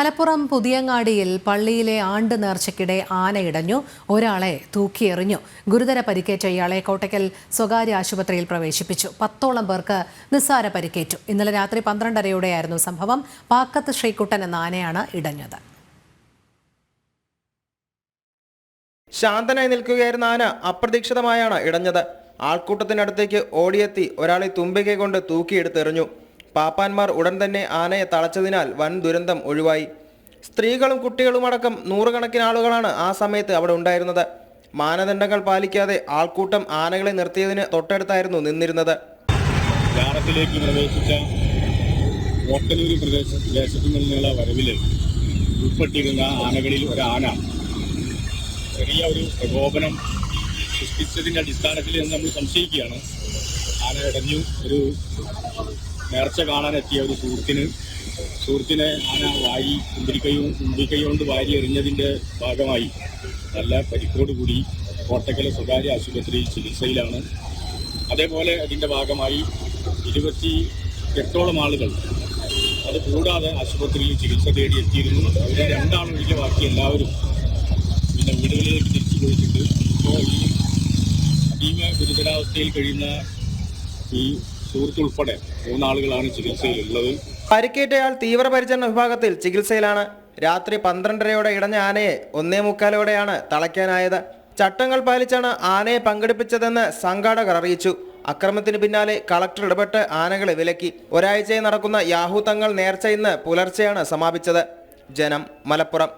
മലപ്പുറം പുതിയങ്ങാടിയിൽ പള്ളിയിലെ ആണ്ട് നേർച്ചയ്ക്കിടെ ആനയിടഞ്ഞു ഒരാളെ തൂക്കിയെറിഞ്ഞു ഗുരുതര പരിക്കേറ്റ ഇയാളെ കോട്ടയ്ക്കൽ സ്വകാര്യ ആശുപത്രിയിൽ പ്രവേശിപ്പിച്ചു. പത്തോളം പേർക്ക് നിസ്സാര പരിക്കേറ്റു. ഇന്നലെ രാത്രി പന്ത്രണ്ടരയോടെയായിരുന്നു സംഭവം. പാക്കത്ത് ശ്രീകുട്ടൻ എന്ന ആനയാണ് ഇടഞ്ഞത്. ശാന്തനായി നിൽക്കുകയായിരുന്ന ആന അപ്രതീക്ഷിതമായാണ് ഇടഞ്ഞത്. ആൾക്കൂട്ടത്തിനടുത്തേക്ക് ഓടിയെത്തി ഒരാളെ തുമ്പികை കൊണ്ട് തൂക്കിയെടുത്തെറിഞ്ഞു. പാപ്പാന്മാർ ഉടൻ തന്നെ ആനയെ തളച്ചതിനാൽ വൻ ദുരന്തം ഒഴിവായി. സ്ത്രീകളും കുട്ടികളുമടക്കം നൂറുകണക്കിന് ആളുകളാണ് ആ സമയത്ത് അവിടെ ഉണ്ടായിരുന്നത്. മാനദണ്ഡങ്ങൾ പാലിക്കാതെ ആൾക്കൂട്ടം ആനകളെ നിർത്തിയതിന് തൊട്ടടുത്തായിരുന്നു നിന്നിരുന്നത്. ജാറത്തിലേക്ക് പ്രവേശിച്ച ഓട്ടനൂര് പ്രദേശ പ്രദേശത്തു നിന്നുള്ള വരവിൽ ഉൾപ്പെട്ടിരുന്ന ആനകളിൽ ഒരു ചെറിയ ഒരു പ്രകോപനം സൃഷ്ടിച്ചതിന്റെ അടിസ്ഥാനത്തിൽ എന്ന് നമ്മൾ സംശയിക്കുകയാണ്. ആന ഇടഞ്ഞു ഒരു നേർച്ച കാണാനെത്തിയ ഒരു സുഹൃത്തിന്. സുഹൃത്തിനെ ആന വാരി കുന്തിരിക്കയും കുന്തിരിക്കൈ കൊണ്ട് വാരി എറിഞ്ഞതിന്റെ ഭാഗമായി നല്ല പരിക്കോടുകൂടി കോട്ടക്കലെ സ്വകാര്യ ആശുപത്രി ചികിത്സയിലാണ്. അതേപോലെ അതിന്റെ ഭാഗമായി ഇരുപത്തി എട്ടോളം ആളുകൾ അത് കൂടാതെ ആശുപത്രിയിൽ ചികിത്സ തേടി എത്തിയിരുന്നു. അവരെ രണ്ടാളൊഴികെ ബാക്കി എല്ലാവരും പിന്നെ വീടുകളിലേക്ക് തിരിച്ചു പോയിട്ടുണ്ട്. ഇപ്പോൾ ഈ അതീവ ഗുരുതരാവസ്ഥയിൽ കഴിയുന്ന ഈ സുഹൃത്തുൾപ്പെടെ മൂന്നാളുകളാണ് ചികിത്സയിലുള്ളത്. പരിക്കേറ്റയാൾ തീവ്രപരിചരണ വിഭാഗത്തിൽ ചികിത്സയിലാണ്. രാത്രി പന്ത്രണ്ടരയോടെ ഇടഞ്ഞ ആനയെ ഒന്നേ മുക്കാലോടെയാണ് തളയ്ക്കാനായത്. ചട്ടങ്ങൾ പാലിച്ചാണ് ആനയെ പങ്കെടുപ്പിച്ചതെന്ന് സംഘാടകർ അറിയിച്ചു. അക്രമത്തിന് പിന്നാലെ കളക്ടർ ഇടപെട്ട് ആനകളെ വിലക്കി. ഒരാഴ്ചയായി നടക്കുന്ന യാഹൂ തങ്ങൾ നേർച്ച ഇന്ന് പുലർച്ചെയാണ് സമാപിച്ചത്. ജനം മലപ്പുറം.